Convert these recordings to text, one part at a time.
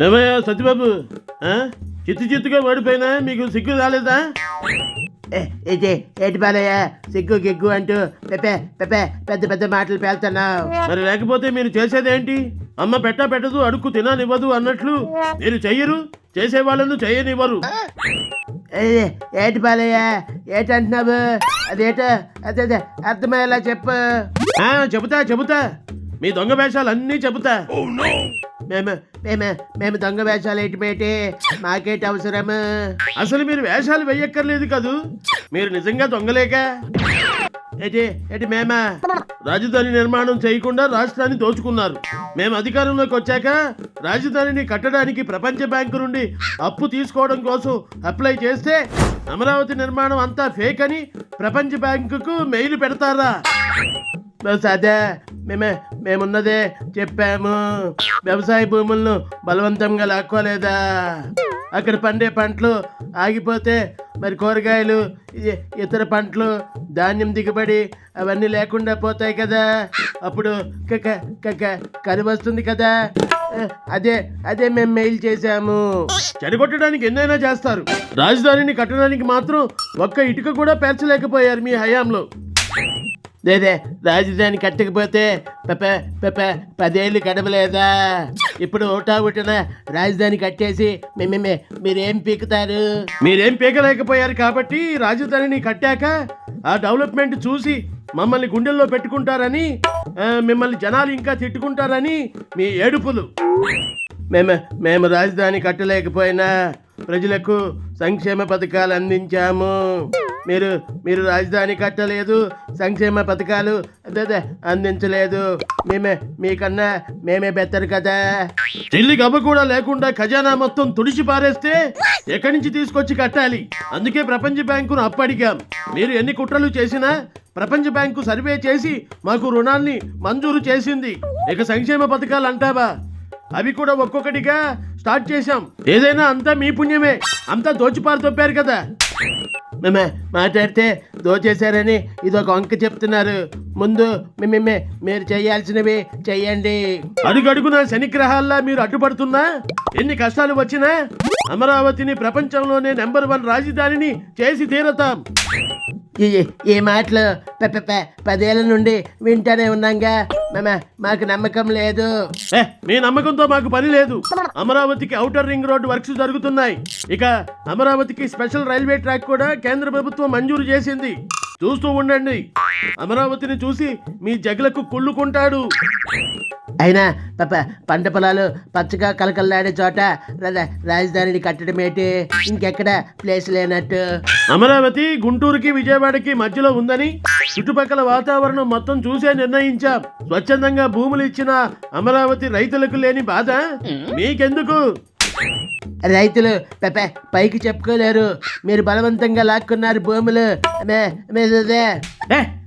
ఏమయ్యా సత్యబాబు? ఆ? చిత్తు చిత్తుగా ఓడిపోయినా మీకు సిగ్గు రాలేదా? ఏంటి బాలయ్య? సిగ్గు గిగ్గు అంటూ పెప్పే పెప్పే పెద్ద పెద్ద మాటలు పేలుతున్నావు. మరి లేకపోతే మీరు చేసేదేంటి? అమ్మ పెట్ట పెట్టదు అడుక్కు తిననివ్వదు అన్నట్లు మీరు చెయ్యరు చేసేవాళ్ళను చేయనివ్వరు. ఏయ్, ఏంటి బాలయ్య? ఏంటంటున్నావు? అదేటో అదే అదే అర్థమయ్యేలా చెప్పు. ఆ, చెబుతా చెబుతా. మీ దొంగ వేషాలు అన్నీ చెబుతా మేము మేము మేము దొంగ వేషాలు ఏంటి పెట్టి మాకేంటి అవసరము అసలు మీరు వేషాలు వెయ్యక్కర్లేదు కదూ? మీరు నిజంగా దొంగలేక? ఏంటి ఏటి మేమా? రాజధాని నిర్మాణం చేయకుండా రాష్ట్రాన్ని దోచుకున్నారు. మేము అధికారంలోకి వచ్చాక రాజధానిని కట్టడానికి ప్రపంచ బ్యాంకు నుండి అప్పు తీసుకోవడం కోసం అప్లై చేస్తే అమరావతి నిర్మాణం అంతా ఫేక్ అని ప్రపంచ బ్యాంకుకు మెయిల్ పెడతారా? అదే మేమే మేమున్నదే చెప్పాము. వ్యవసాయ భూములను బలవంతంగా లాక్కోలేదా? అక్కడ పండే పంటలు ఆగిపోతే మరి కూరగాయలు ఇతర పంటలు ధాన్యం దిగుబడి అవన్నీ లేకుండా పోతాయి కదా. అప్పుడు కరి వస్తుంది కదా. అదే అదే మేము మెయిల్ చేశాము. చెడగొట్టడానికి ఎన్నైనా చేస్తారు. రాజధానిని కట్టడానికి మాత్రం ఒక్క ఇటుక కూడా పేర్చలేకపోయారు మీ హయాంలో. లేదే రాజధాని కట్టకపోతే పెప పెప పదేళ్ళు గడవలేదా ఇప్పుడు ఓటా ఉటన రాజధాని కట్టేసి మేమే మీరేం పీకుతారు? మీరేం పీకలేకపోయారు కాబట్టి రాజధానిని కట్టాక ఆ డెవలప్మెంట్ చూసి మమ్మల్ని గుండెల్లో పెట్టుకుంటారని మిమ్మల్ని జనాలు ఇంకా తిట్టుకుంటారని మీ ఏడుపులు. మేము మేము రాజధాని కట్టలేకపోయినా ప్రజలకు సంక్షేమ పథకాలు అందించాము. మీరు మీరు రాజధాని కట్టలేదు సంక్షేమ పథకాలు అందించలేదు. మేమే మీకన్నా మేమే బెత్తరు కదా. చెల్లి గబ్బ కూడా లేకుండా ఖజానా మొత్తం తుడిచి పారేస్తే ఎక్కడి నుంచి తీసుకొచ్చి కట్టాలి? అందుకే ప్రపంచ బ్యాంకును అప్పడిగాం. మీరు ఎన్ని కుట్రలు చేసినా ప్రపంచ బ్యాంకు సర్వే చేసి మాకు రుణాన్ని మంజూరు చేసింది. ఇక సంక్షేమ పథకాలు అంటావా? అవి కూడా ఒక్కొక్కటిగా స్టార్ట్ చేశాం. ఏదైనా అంతా మీ పుణ్యమే. అంతా దోచిపారు తొప్పారు కదా. మేమే మాట్లాడితే దోచేశారని ఇదొక వంక చెప్తున్నారు. ముందు మేమే మీరు చేయాల్సినవి చెయ్యండి అడుగడుగున శనిగ్రహాల్లా మీరు అడ్డుపడుతున్నా? ఎన్ని కష్టాలు వచ్చినా అమరావతిని ప్రపంచంలోనే నెంబర్ వన్ రాజధానిని చేసి తీరతాం. ఈ మాటలు పె- పె- పె- పదేళ్ళ నుండి వింటానే ఉన్నాగా. మాకు నమ్మకం లేదు. ఏ మీ నమ్మకంతో మాకు పని లేదు. అమరావతికి ఔటర్ రింగ్ రోడ్ వర్క్స్ జరుగుతున్నాయి. ఇక అమరావతికి స్పెషల్ రైల్వే ట్రాక్ కూడా కేంద్ర ప్రభుత్వం మంజూరు చేసింది. చూస్తూ ఉండండి. అమరావతిని చూసి మీ జగలకు కుళ్ళుకుంటాడు. అయినా పాప పంట పొలాలు పచ్చగా కలకల్లాడే చోట రాజధానిని కట్టడం ఏంటి? ఇంకెక్కడ ప్లేస్ లేనట్టు? అమరావతి గుంటూరుకి విజయవాడకి మధ్యలో ఉందని చుట్టుపక్కల వాతావరణం మొత్తం చూసే నిర్ణయించాం. స్వచ్ఛందంగా భూములు ఇచ్చిన అమరావతి రైతులకు లేని బాధ మీకెందుకు? రైతులు పెప పైకి చెప్పుకోలేరు. మీరు బలవంతంగా లాక్కున్నారు భూములు.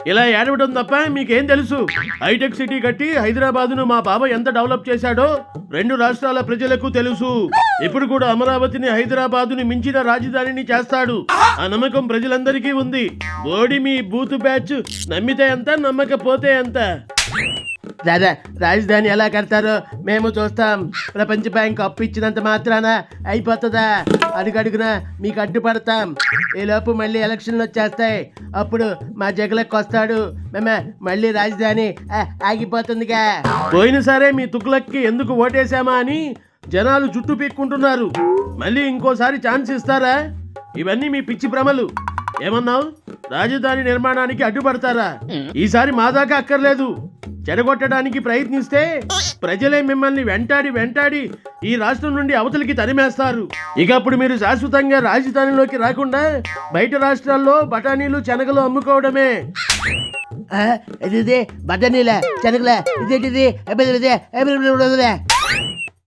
ఇలా ఏడవడం తప్ప మీకేం తెలుసు? హైటెక్ సిటీ కట్టి హైదరాబాదును మా బాబా ఎంత డెవలప్ చేశాడో రెండు రాష్ట్రాల ప్రజలకు తెలుసు. ఇప్పుడు కూడా అమరావతిని హైదరాబాదుని మించిన రాజధానిని చేస్తాడు. ఆ నమ్మకం ప్రజలందరికీ ఉంది. బోడి మీ బూత్ బ్యాచ్ నమ్మితే ఎంత నమ్మకపోతే ఎంత? రాజా రాజధాని ఎలా కడతారో మేము చూస్తాం. ప్రపంచ బ్యాంక్ అప్పు ఇచ్చినంత మాత్రాన అయిపోతుందా? అడుగడుగున మీకు అడ్డుపడతాం. ఈ లోపు మళ్ళీ ఎలక్షన్లు వచ్చేస్తాయి. అప్పుడు మా జగలకు వస్తాడు. మేమే మళ్ళీ రాజధాని ఆగిపోతుందిగా ఆగిపోతుందిగా. పోయినసారే మీ తుక్లక్కి ఎందుకు ఓటేశామా అని జనాలు జుట్టు పీక్కుంటున్నారు. మళ్ళీ ఇంకోసారి ఛాన్స్ ఇస్తారా? ఇవన్నీ మీ పిచ్చి భ్రమలు. ఏమన్నావు? రాజధాని నిర్మాణానికి అడ్డుపడతారా? ఈసారి మా దాకా అక్కర్లేదు. చెడగొట్టడానికి ప్రయత్నిస్తే ప్రజలే మిమ్మల్ని వెంటాడి వెంటాడి ఈ రాష్ట్రం నుండి అవతలికి తరిమేస్తారు. ఇక అప్పుడు మీరు శాశ్వతంగా రాజధానిలోకి రాకుండా బయట రాష్ట్రాల్లో బఠానీలు శనగలు అమ్ముకోవడమే. ఇది బఠానీల? బఠనీలే ఇదేంటిది?